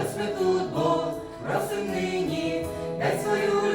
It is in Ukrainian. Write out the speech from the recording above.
ось ми тут, Бог, просим нині, дай свою